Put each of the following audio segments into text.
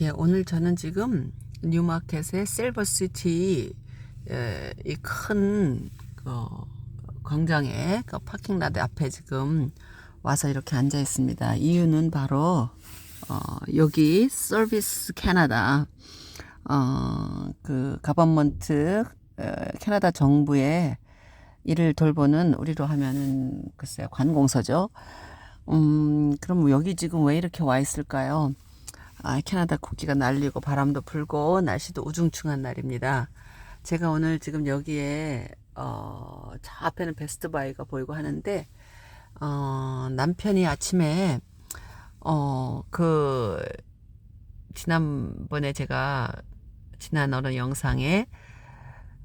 예, 오늘 저는 지금 뉴마켓의 실버시티 이큰 그 광장에 그 파킹라드 앞에 지금 와서 이렇게 앉아 있습니다. 이유는 바로 어, 여기 서비스 캐나다 어 그 가버먼트 어, 캐나다 정부의 일을 돌보는 우리로 하면은 글쎄요 관공서죠. 음 그럼 여기 지금 왜 이렇게 와 있을까요? 아, 캐나다 국기가 날리고 바람도 불고 날씨도 우중충한 날입니다. 제가 오늘 지금 여기에 어, 저 앞에는 베스트 바이가 보이고 하는데 어, 남편이 아침에 어, 그 지난번에 제가 지난 어느 영상에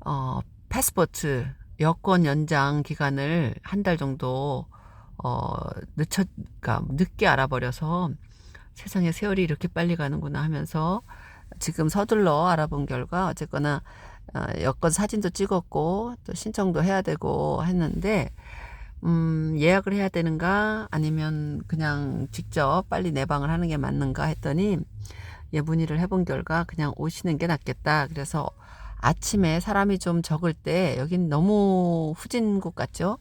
어, 패스포트 여권 연장 기간을 한 달 정도 어, 늦춰, 그러니까 늦게 알아버려서 세상에 세월이 이렇게 빨리 가는구나 하면서 지금 서둘러 알아본 결과 어쨌거나 어, 여권 사진도 찍었고 또 신청도 해야 되고 했는데 음, 예약을 해야 되는가 아니면 그냥 직접 빨리 내방을 하는 게 맞는가 했더니 예 문의를 해본 결과 그냥 오시는 게 낫겠다. 그래서 아침에 사람이 좀 적을 때 여긴 너무 후진국 같죠?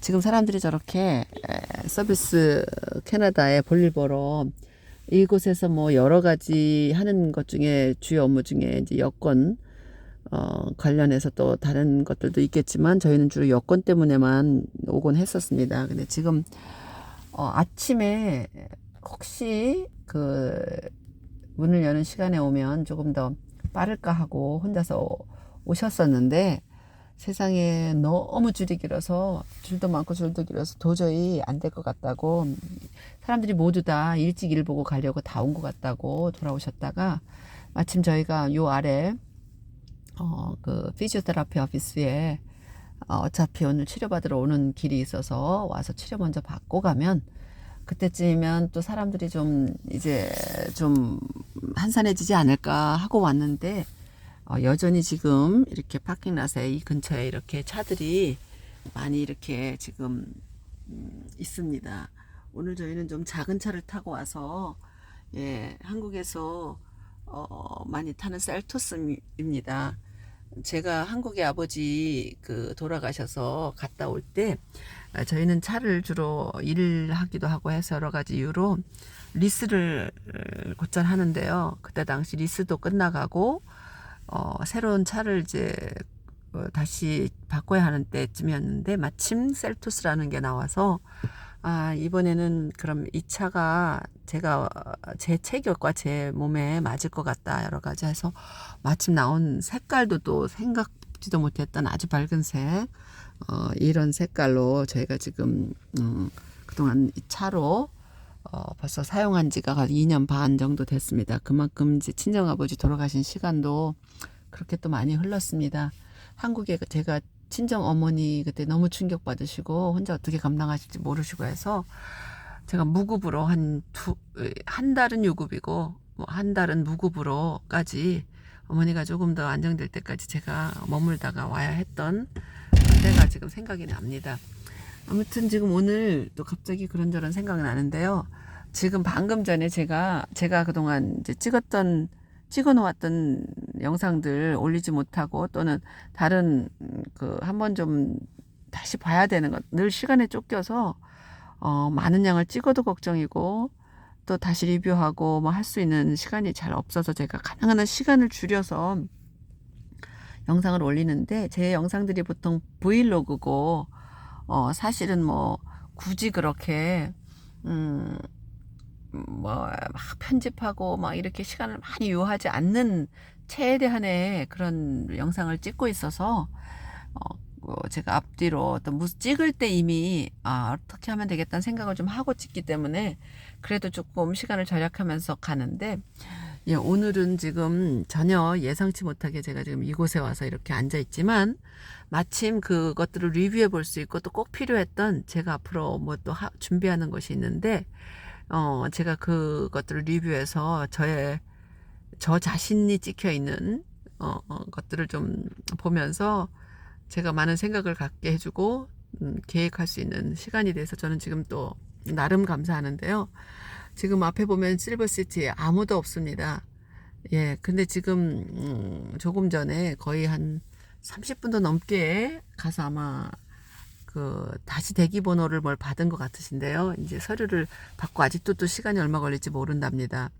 지금 사람들이 저렇게 에, 서비스 캐나다에 볼일 보러 이곳에서 뭐 여러 가지 하는 것 중에 주요 업무 중에 이제 여권 어, 관련해서 또 다른 것들도 있겠지만 저희는 주로 여권 때문에만 오곤 했었습니다. 근데 지금 어, 아침에 혹시 그 문을 여는 시간에 오면 조금 더 빠를까 하고 혼자서 오셨었는데 세상에 너무 줄이 길어서 줄도 많고 줄도 길어서 도저히 안 될 것 같다고 사람들이 모두 다 일찍 일 보고 가려고 다 온 것 같다고 돌아오셨다가 마침 저희가 요 아래 어그 피지오테라피 오피스에 어, 어차피 오늘 치료받으러 오는 길이 있어서 와서 치료 먼저 받고 가면 그때쯤이면 또 사람들이 좀 이제 좀 한산해지지 않을까 하고 왔는데 어, 여전히 지금 이렇게 파킹랏에 이 근처에 이렇게 차들이 많이 이렇게 지금 음, 있습니다. 오늘 저희는 좀 작은 차를 타고 와서 예, 한국에서 어, 많이 타는 셀토스입니다. 제가 한국에 아버지 그 돌아가셔서 갔다 올 때 저희는 차를 주로 일하기도 하고 해서 여러 가지 이유로 리스를 곧잘 하는데요. 그때 당시 리스도 끝나가고 어, 새로운 차를 이제 어, 다시 바꿔야 하는 때쯤이었는데 마침 셀토스라는 게 나와서 아 이번에는 그럼 이 차가 제가 제 체격과 제 몸에 맞을 것 같다 여러 가지 해서 마침 나온 색깔도 또 생각지도 못했던 아주 밝은 색 어, 이런 색깔로 저희가 지금 음, 그동안 이 차로 어, 벌써 사용한 지가 2년 반 정도 됐습니다. 그만큼 이제 친정 아버지 돌아가신 시간도 그렇게 또 많이 흘렀습니다. 한국에 그 제가 친정 어머니 그때 너무 충격 받으시고 혼자 어떻게 감당하실지 모르시고 해서 제가 무급으로 한 두 한 달은 유급이고 뭐 한 달은 무급으로까지 어머니가 조금 더 안정될 때까지 제가 머물다가 와야 했던 때가 지금 생각이 납니다. 아무튼 지금 오늘 또 갑자기 그런저런 생각이 나는데요. 지금 방금 전에 제가 제가 그동안 이제 찍었던 찍어 놓았던 영상들 올리지 못하고 또는 다른 그 한번 좀 다시 봐야 되는 것 늘 시간에 쫓겨서 어 많은 양을 찍어도 걱정이고 또 다시 리뷰하고 뭐 할 수 있는 시간이 잘 없어서 제가 가능한 한 시간을 줄여서 영상을 올리는데 제 영상들이 보통 브이로그고 어 사실은 뭐 굳이 그렇게 음 뭐막 편집하고 막 이렇게 시간을 많이 요하지 않는 최대한의 그런 영상을 찍고 있어서 어, 뭐 제가 앞뒤로 또 무슨 찍을 때 이미 아 어떻게 하면 되겠다는 생각을 좀 하고 찍기 때문에 그래도 조금 시간을 절약하면서 가는데 예, 오늘은 지금 전혀 예상치 못하게 제가 지금 이곳에 와서 이렇게 앉아 있지만 마침 그것들을 리뷰해 볼 수 있고 또 꼭 필요했던 제가 앞으로 뭐 또 준비하는 것이 있는데 어, 제가 그것들을 리뷰해서 저의, 저 자신이 찍혀 있는, 어, 어, 것들을 좀 보면서 제가 많은 생각을 갖게 해주고, 음, 계획할 수 있는 시간이 돼서 저는 지금 또 나름 감사하는데요. 지금 앞에 보면 실버시티에 아무도 없습니다. 예, 근데 지금 음, 조금 전에 거의 한 30분도 넘게 가서 아마 그 다시 대기 번호를 뭘 받은 것 같으신데요. 이제 서류를 받고 아직도 또 시간이 얼마 걸릴지 모른답니다.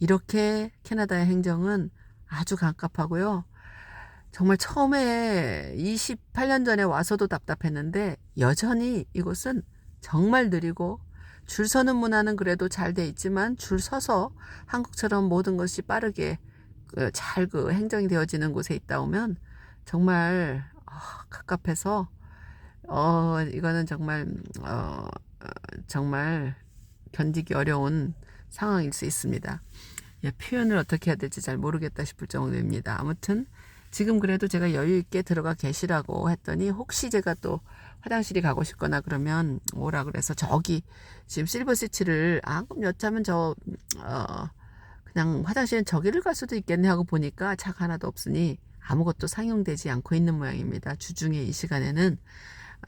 이렇게 캐나다의 행정은 아주 깜깜하고요. 정말 처음에 28년 전에 와서도 답답했는데 여전히 이곳은 정말 느리고 줄 서는 문화는 그래도 잘 돼 있지만 줄 서서 한국처럼 모든 것이 빠르게 잘 그 행정이 되어지는 곳에 있다 오면 정말 어, 갑갑해서 어 이거는 정말 어 어, 정말 견디기 어려운 상황일 수 있습니다. 예, 표현을 어떻게 해야 될지 잘 모르겠다 싶을 정도입니다. 아무튼 지금 그래도 제가 여유 있게 들어가 계시라고 했더니 혹시 제가 또 화장실이 가고 싶거나 그러면 오라 그래서 저기 지금 실버 시치를 아 그럼 여차하면 저 어, 그냥 화장실은 저기를 갈 수도 있겠네 하고 보니까 차가 하나도 없으니 아무것도 상용되지 않고 있는 모양입니다. 주중에 이 시간에는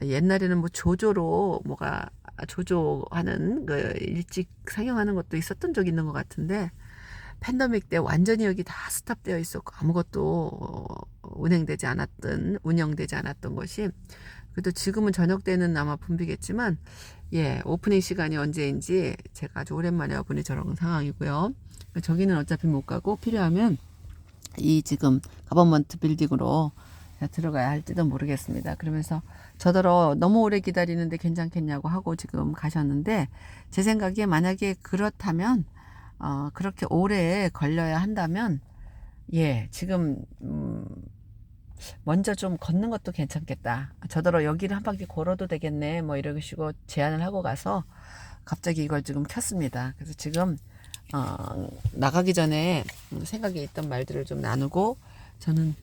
옛날에는 뭐 조조로 뭐가 조조하는 그 일찍 상영하는 것도 있었던 적 있는 것 같은데 팬데믹 때 완전히 여기 다 스탑되어 있었고 아무것도 어, 운행되지 않았던 운영되지 않았던 것이 그래도 지금은 저녁 때는 아마 붐비겠지만 예 오프닝 시간이 언제인지 제가 아주 오랜만에 와보니 저런 상황이고요 저기는 어차피 못 가고 필요하면 이 지금 가버먼트 빌딩으로 들어가야 할지도 모르겠습니다. 그러면서 저더러 너무 오래 기다리는데 괜찮겠냐고 하고 지금 가셨는데 제 생각에 만약에 그렇다면 어 그렇게 오래 걸려야 한다면 예 지금 음 먼저 좀 걷는 것도 괜찮겠다. 저더러 여기를 한 바퀴 걸어도 되겠네. 뭐 이러시고 제안을 하고 가서 갑자기 이걸 지금 켰습니다. 그래서 지금 어, 나가기 전에 생각에 있던 말들을 좀 나누고 저는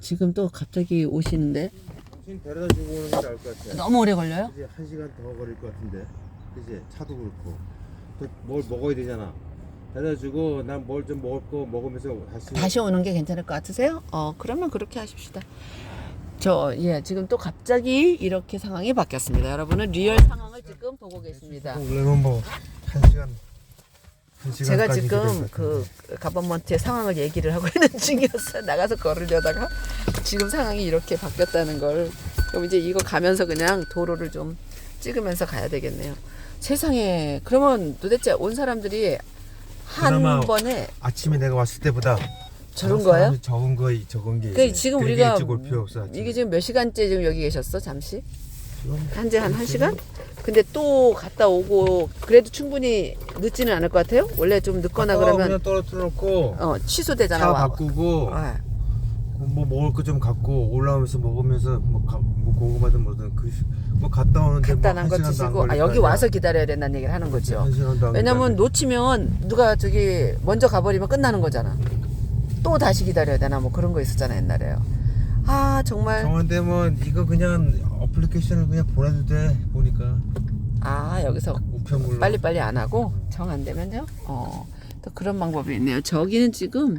지금 또 갑자기 오시는데 당신 데려다 주고 오는 게 나을 것 같아. 너무 오래 걸려요? 이제 한 시간 더 걸릴 것 같은데. 이제 차도 그렇고. 또뭘 먹어야 되잖아. 데려다 주고 난 뭘 좀 먹을 거 먹으면서 다시. 다시 오는 게 괜찮을 것 같으세요? 어 그러면 그렇게 하십시다. 저 예 지금 또 갑자기 이렇게 상황이 바뀌었습니다. 여러분은 리얼 상황을 지금 보고 계십니다. 원래는 뭐한 시간. 한 제가 시간까지 지금 그. 가버먼트의 상황을 얘기를 하고 있는 중이었어요. 나가서 걸으려다가 지금 상황이 이렇게 바뀌었다는 걸. 그럼 이제 이거 가면서 그냥 도로를 좀 찍으면서 가야 되겠네요. 세상에 그러면 도대체 온 사람들이 한 번에 아침에 내가 왔을 때보다 저런 거예요? 적은 거 적은 게. 그. 지금 우리가. 이게 지금 몇 시간째 지금 여기 계셨어 잠시? 한지 한 1시간? 근데 또 갔다 오고 그래도 충분히 늦지는 않을 것 같아요? 원래 좀 늦거나 그러면 떨어뜨려 놓고 어 취소되잖아. 차 와. 바꾸고 아, 뭐 먹을 거 좀 갖고 올라오면서 먹으면서 뭐, 가, 뭐 고구마든 뭐든 그 뭐 갔다 오는데 간단한 거뭐한 시간도 안 드시고 아 여기 거 와서. 기다려야 된다는 얘기를 하는 거죠. 한 시간도 안 왜냐면. 놓치면 누가 저기 먼저 가버리면 끝나는 거잖아. 또 다시 기다려야 되나 뭐 그런 거 있었잖아 옛날에요. 아 정말 정한되면 이거 그냥 어플리케이션을 그냥 보내도 돼 보니까 아 여기서 우편물로 빨리 빨리 안 하고 정 안 되면요. 어 또 그런 방법이 있네요. 저기는 지금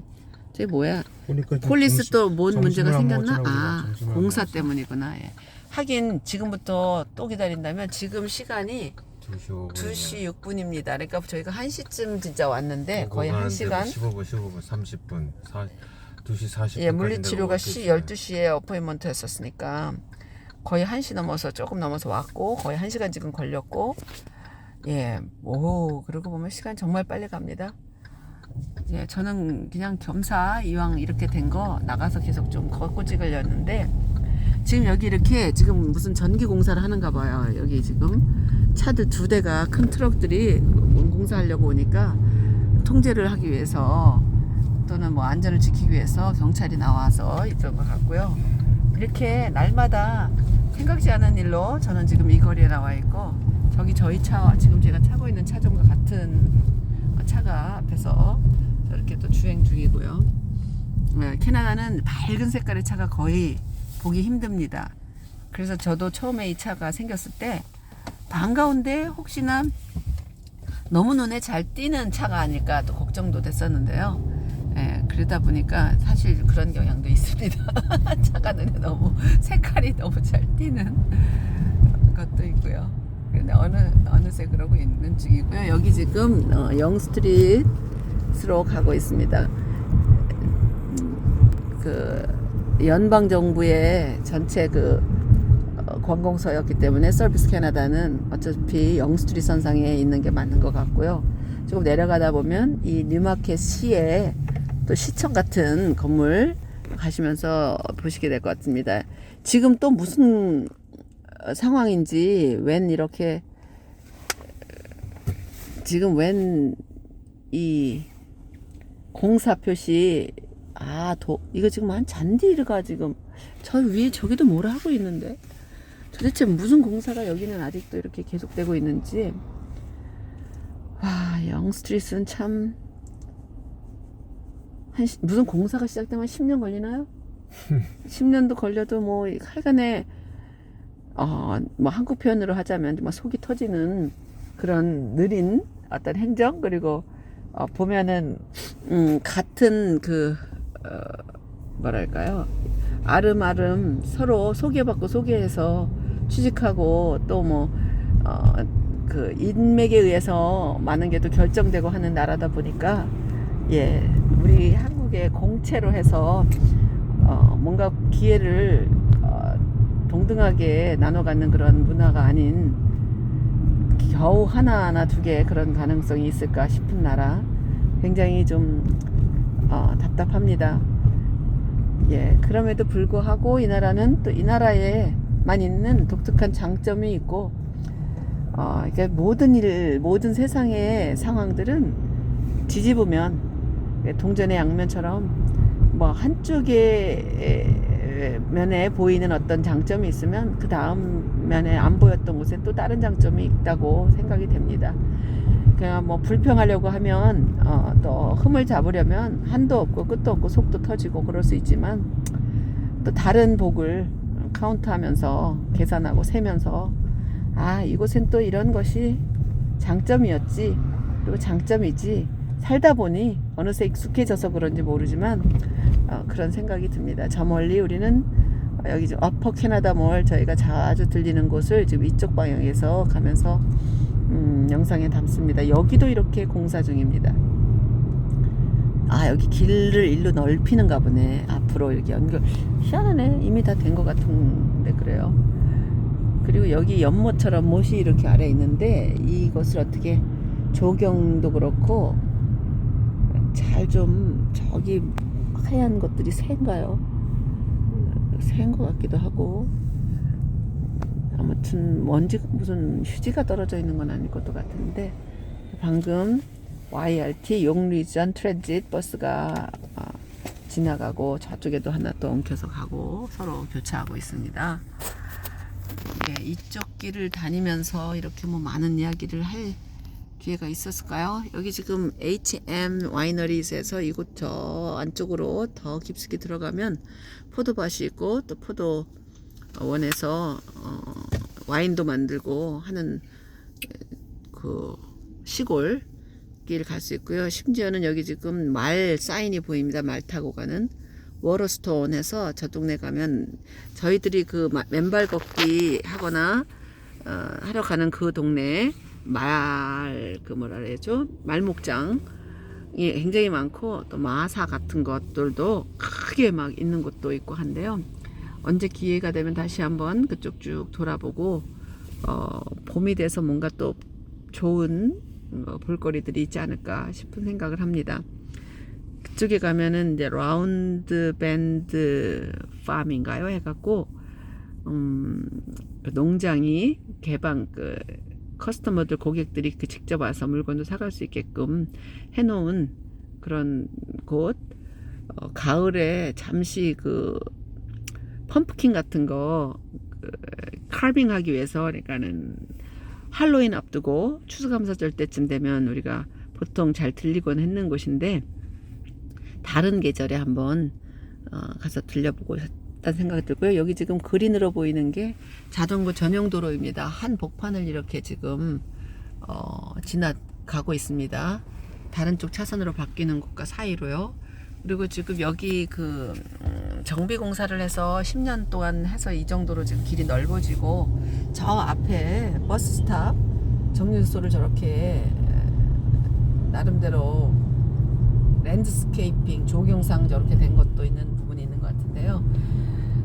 저기 뭐야 보니까 폴리스 점심- 또뭔 문제가 생겼나? 아 공사 먹었어. 때문이구나. 예. 하긴 지금부터 또 기다린다면 지금 시간이 2시 5분 2시 6분입니다. 그러니까 저희가 1시쯤 진짜 왔는데 거의 1시간 15분 15분 30분 4, 2시 40분 예, 물리치료가 시 12시에 어포인먼트 했었으니까 거의 1시 넘어서 조금 넘어서 왔고 거의 1시간 지금 걸렸고 예, 오, 그러고 보면 시간 정말 빨리 갑니다. 예, 저는 그냥 겸사 이왕 이렇게 된 거 나가서 계속 좀 걷고 찍으려는데 지금 여기 이렇게 지금 무슨 전기 공사를 하는가 봐요. 여기 지금 차들 두 대가 큰 트럭들이 공사하려고 오니까 통제를 하기 위해서 또는 뭐 안전을 지키기 위해서 경찰이 나와서 이런 것 같고요. 이렇게 날마다 생각지 않은 일로 저는 지금 이 거리에 나와 있고 저기 저희 차 지금 제가 타고 있는 차종과 같은 차가 앞에서 저렇게 또 주행 중이고요. 네, 캐나다는 밝은 색깔의 차가 거의 보기 힘듭니다. 그래서 저도 처음에 이 차가 생겼을 때 반가운데 혹시나 너무 눈에 잘 띄는 차가 아닐까 또 걱정도 됐었는데요. 예, 그러다 보니까 사실 그런 경향도 있습니다. 차가 눈에 너무 색깔이 너무 잘 띄는 것도 있고요. 근데 어느 어느새 그러고 있는 중이고요. 여기 지금 어, 영 스트리트 스로 가고 있습니다. 음, 그 연방 정부의 전체 그 어, 관공서였기 때문에 서비스 캐나다는 어차피 영스트리 선상에 있는 게 맞는 것 같고요. 조금 내려가다 보면 이 뉴마켓 시에 또 시청 같은 건물 가시면서 보시게 될 것 같습니다. 지금 또 무슨 어, 상황인지 웬 이렇게 지금 웬이 공사 표시. 아 도 이거 지금 한 잔디가 지금 저 위에 저기도 뭐라 하고 있는데? 도대체 무슨 공사가 여기는 아직도 이렇게 계속되고 있는지. 와 영스트리트는 참. 한, 시- 무슨 공사가 시작되면 10년 걸리나요? 10년도 걸려도 뭐 하여간에 어, 뭐 한국 표현으로 하자면 뭐 속이 터지는 그런 느린 어떤 행정 그리고 어, 보면은 음, 같은 그 어, 뭐랄까요? 아름아름 서로 소개받고 소개해서 취직하고 또뭐 어, 그 인맥에 의해서 많은 게 또 결정되고 하는 나라다 보니까 예 우리 한국의 공채로 해서 어, 뭔가 기회를 어, 동등하게 나눠 갖는 그런 문화가 아닌 겨우 하나나 두 개 그런 가능성이 있을까 싶은 나라 굉장히 좀 어, 답답합니다. 예, 그럼에도 불구하고 이 나라는 또 이 나라에만 있는 독특한 장점이 있고 어, 이게 모든 일, 모든 세상의 상황들은 뒤집으면 예, 동전의 양면처럼 뭐 한쪽의 면에 보이는 어떤 장점이 있으면 그 다음 면에 안 보였던 곳에 또 다른 장점이 있다고 생각이 됩니다. 그냥 뭐 불평하려고 하면 어, 또 흠을 잡으려면 한도 없고 끝도 없고 속도 터지고 그럴 수 있지만 또 다른 복을 카운트하면서 계산하고 세면서 아 이곳엔 또 이런 것이 장점이었지 그리고 장점이지 살다 보니 어느새 익숙해져서 그런지 모르지만 어, 그런 생각이 듭니다. 저 멀리 우리는 어, 여기 지금 어퍼 캐나다 몰 저희가 자주 들리는 곳을 지금 이쪽 방향에서 가면서 음, 영상에 담습니다. 여기도 이렇게 공사 중입니다. 아 여기 길을 일로 넓히는가 보네. 앞으로 이렇게 연결 희한하네. 이미 다 된 것 같은데 그래요. 그리고 여기 연못처럼 못이 이렇게 아래 있는데 이것을 어떻게 조경도 그렇고 잘 좀 저기 하얀 것들이 새인가요? 새인 것 같기도 하고 아무튼 먼지 무슨 휴지가 떨어져 있는 건 아닐 것도 같은데 방금 YRT 용리전 트랜짓 버스가 아, 지나가고 저쪽에도 하나 또 엉켜서 가고 서로 교차하고 있습니다. 예, 이쪽 길을 다니면서 이렇게 뭐 많은 이야기를 할 기회가 있었을까요? 여기 지금 H&M 와이너리에서 이곳 저 안쪽으로 더 깊숙이 들어가면 포도밭이 있고 또 포도 원에서 어, 와인도 만들고 하는 그 시골 길 갈 수 있고요. 심지어는 여기 지금 말 사인이 보입니다. 말 타고 가는 워러스톤에서 저 동네 가면 저희들이 그 마- 맨발 걷기 하거나 어, 하러 가는 그 동네 말 그 뭐라 그래야죠 말목장 이 굉장히 많고 또 마사 같은 것들도 크게 막 있는 곳도 있고 한데요. 언제 기회가 되면 다시 한번 그쪽 쭉 돌아보고 어, 봄이 돼서 뭔가 또 좋은 어, 볼거리들이 있지 않을까 싶은 생각을 합니다. 그쪽에 가면은 이제 라운드 밴드 팜인가요? 해갖고 음, 그 농장이 개방 그 커스터머들 고객들이 그 직접 와서 물건도 사갈 수 있게끔 해놓은 그런 곳. 어, 가을에 잠시 그 펌프킨 같은 거 그, 카빙하기 위해서 그러니까는 할로윈 앞두고 추수감사절 때쯤 되면 우리가 보통 잘 들리곤 했는 곳인데 다른 계절에 한번 어, 가서 들려보고 싶 다는 생각이 들고요. 여기 지금 그린으로 보이는 게 자전거 전용 도로입니다. 한 복판을 이렇게 지금 어, 지나가고 있습니다. 다른 쪽 차선으로 바뀌는 곳과 사이로요. 그리고 지금 여기 그 음, 정비 공사를 해서 10년 동안 해서 이 정도로 지금 길이 넓어지고 저 앞에 버스 스탑 정류소를 저렇게 에, 나름대로 랜드스케이핑 조경상 저렇게 된 것도 있는 부분이 있는 것 같은데요.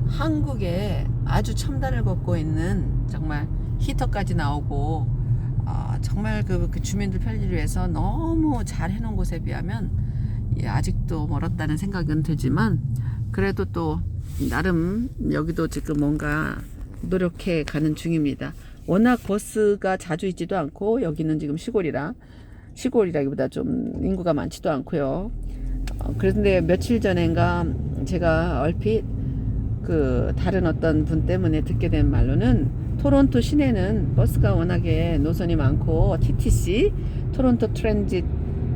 한국에 아주 첨단을 걷고 있는 정말 히터까지 나오고 아, 정말 그, 그 주민들 편리를 위해서 너무 잘 해놓은 곳에 비하면 예, 아직도 멀었다는 생각은 들지만 그래도 또 나름 여기도 지금 뭔가 노력해 가는 중입니다. 워낙 버스가 자주 있지도 않고 여기는 지금 시골이라 시골이라기보다 좀 인구가 많지도 않고요. 어, 그런데 며칠 전엔가 제가 얼핏 그 다른 어떤 분 때문에 듣게 된 말로는 토론토 시내는 버스가 워낙에 노선이 많고 TTC 토론토 트랜짓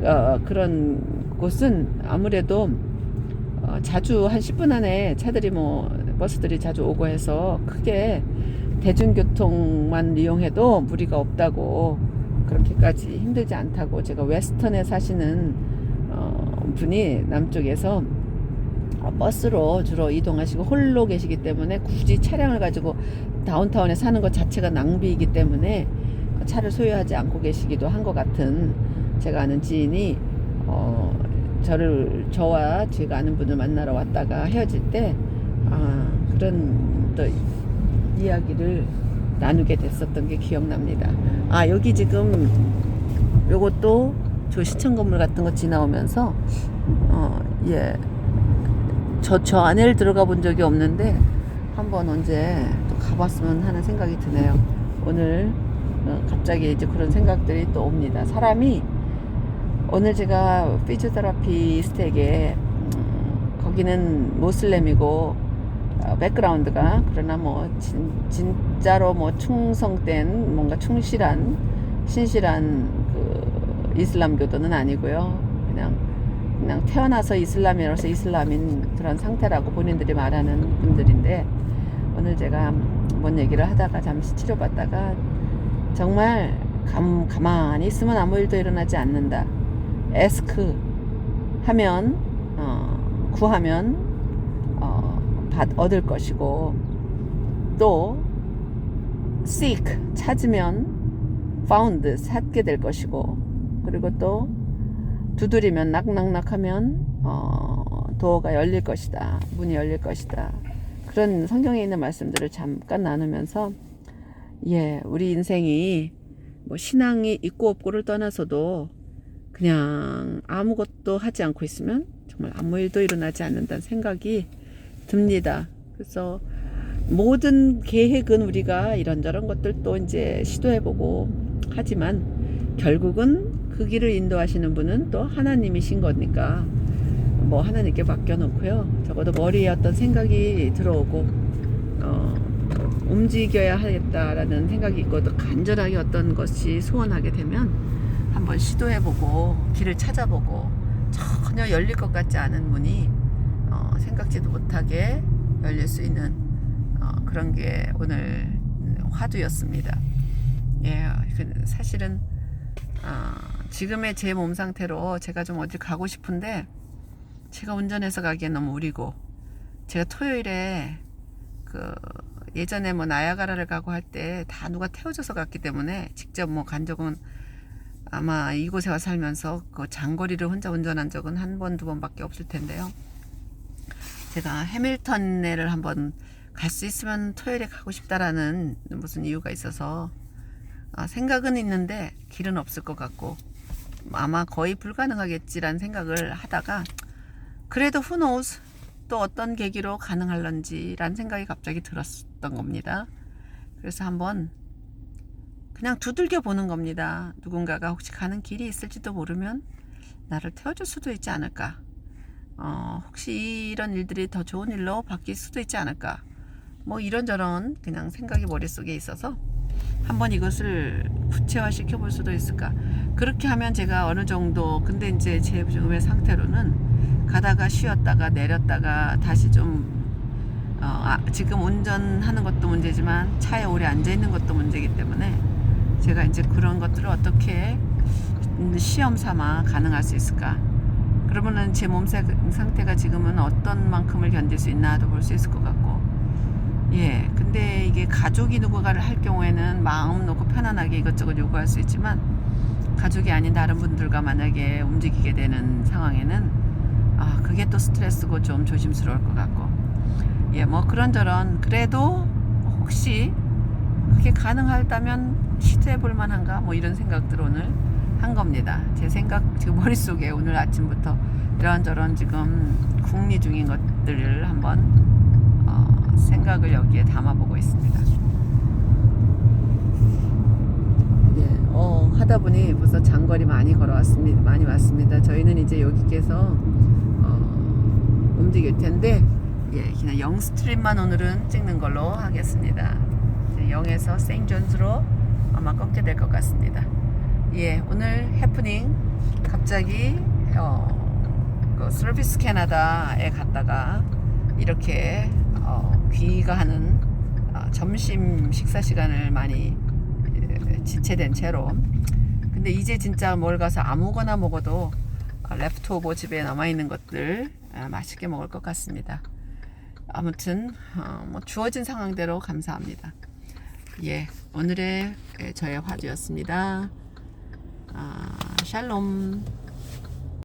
어, 그런 곳은 아무래도 어, 자주 한 10분 안에 차들이 뭐 버스들이 자주 오고 해서 크게 대중교통만 이용해도 무리가 없다고 그렇게까지 힘들지 않다고 제가 웨스턴에 사시는 어, 분이 남쪽에서 어, 버스로 주로 이동하시고 홀로 계시기 때문에 굳이 차량을 가지고 다운타운에 사는 것 자체가 낭비이기 때문에 차를 소유하지 않고 계시기도 한 것 같은 제가 아는 지인이 어, 저를 저와 제가 아는 분을 만나러 왔다가 헤어질 때 아, 그런 또 이야기를 나누게 됐었던 게 기억납니다. 아 여기 지금 요것도 저 시청 건물 같은 거 지나오면서 어, 예. 저, 저 안에를 들어가 본 적이 없는데 한번 언제 또 가봤으면 하는 생각이 드네요. 오늘 어, 갑자기 이제 그런 생각들이 또 옵니다. 사람이 오늘 제가 피지오테라피스트에게 음, 거기는 모슬렘이고 어, 백그라운드가 그러나 뭐 진, 진짜로 뭐 충성된 뭔가 충실한 신실한 그 이슬람교도는 아니고요. 그냥 그냥 태어나서 이슬람이라서 이슬람인 그런 상태라고 본인들이 말하는 분들인데 오늘 제가 뭔 얘기를 하다가 잠시 치료받다가 정말 감, 가만히 있으면 아무 일도 일어나지 않는다. 에스크 하면 어, 구하면 어, 받, 얻을 것이고 또 seek 찾으면 found 찾게 될 것이고 그리고 또 두드리면 낙낙낙하면 어, 도어가 열릴 것이다. 문이 열릴 것이다. 그런 성경에 있는 말씀들을 잠깐 나누면서 예, 우리 인생이 뭐 신앙이 있고 없고를 떠나서도 그냥 아무것도 하지 않고 있으면 정말 아무 일도 일어나지 않는다는 생각이 듭니다. 그래서 모든 계획은 우리가 이런저런 것들도 이제 시도해보고 하지만 결국은 그 길을 인도하시는 분은 또 하나님이신 거니까 뭐 하나님께 맡겨놓고요. 적어도 머리에 어떤 생각이 들어오고 어, 움직여야 하겠다라는 생각이 있고 또 간절하게 어떤 것이 소원하게 되면 한번 시도해보고 길을 찾아보고 전혀 열릴 것 같지 않은 문이 어, 생각지도 못하게 열릴 수 있는 어, 그런 게 오늘 화두였습니다. 예, 그 사실은 어, 지금의 제 몸 상태로 제가 좀 어디 가고 싶은데 제가 운전해서 가기엔 너무 우리고 제가 토요일에 그 예전에 뭐 나야가라를 가고 할 때 다 누가 태워줘서 갔기 때문에 직접 뭐 간 적은 아마 이곳에 와 살면서 그 장거리를 혼자 운전한 적은 한 번 두 번밖에 없을 텐데요. 제가 해밀턴에를 한번 갈 수 있으면 토요일에 가고 싶다라는 무슨 이유가 있어서 아, 생각은 있는데 길은 없을 것 같고 아마 거의 불가능하겠지라는 생각을 하다가 그래도 who knows 또 어떤 계기로 가능할런지라는 생각이 갑자기 들었던 겁니다. 그래서 한번 그냥 두들겨 보는 겁니다. 누군가가 혹시 가는 길이 있을지도 모르면 나를 태워줄 수도 있지 않을까. 어, 혹시 이런 일들이 더 좋은 일로 바뀔 수도 있지 않을까. 뭐 이런저런 그냥 생각이 머릿속에 있어서 한번 이것을 구체화 시켜 볼 수도 있을까. 그렇게 하면 제가 어느 정도, 근데 이제 제 지금의 상태로는 가다가 쉬었다가 내렸다가 다시 좀, 어, 아, 지금 운전하는 것도 문제지만 차에 오래 앉아 있는 것도 문제이기 때문에 제가 이제 그런 것들을 어떻게 시험 삼아 가능할 수 있을까. 그러면은 제 몸 상태가 지금은 어떤 만큼을 견딜 수 있나도 볼 수 있을 것 같고. 예, 근데 이게 가족이 누군가를 할 경우에는 마음 놓고 편안하게 이것저것 요구할 수 있지만 가족이 아닌 다른 분들과 만약에 움직이게 되는 상황에는 아 그게 또 스트레스고 좀 조심스러울 것 같고 예 뭐 그런저런 그래도 혹시 그게 가능하다면 시도해 볼 만한가 뭐 이런 생각들 오늘 한 겁니다. 제 생각 지금 머릿속에 오늘 아침부터 이런저런 지금 궁리 중인 것들을 한번 어, 생각을 여기에 담아보고 있습니다. 예, 어, 하다 보니 벌써 장거리 많이 걸어왔습니다. 많이 왔습니다. 저희는 이제 여기께서 어, 움직일 텐데, 예, 그냥 영 스트림만 오늘은 찍는 걸로 하겠습니다. 영에서 세인존스로 아마 꺾게 될 것 같습니다. 예, 오늘 해프닝 갑자기 어, 그 서비스 캐나다에 갔다가 이렇게 어, 귀가 하는 어, 점심 식사 시간을 많이 예, 지체된 채로 근데 이제 진짜 뭘 가서 아무거나 먹어도 랩토버 집에 남아있는 것들 아, 맛있게 먹을 것 같습니다. 아무튼 어, 뭐 주어진 상황대로 감사합니다. 예, 오늘의 예, 저의 화두였습니다. 아, 샬롬.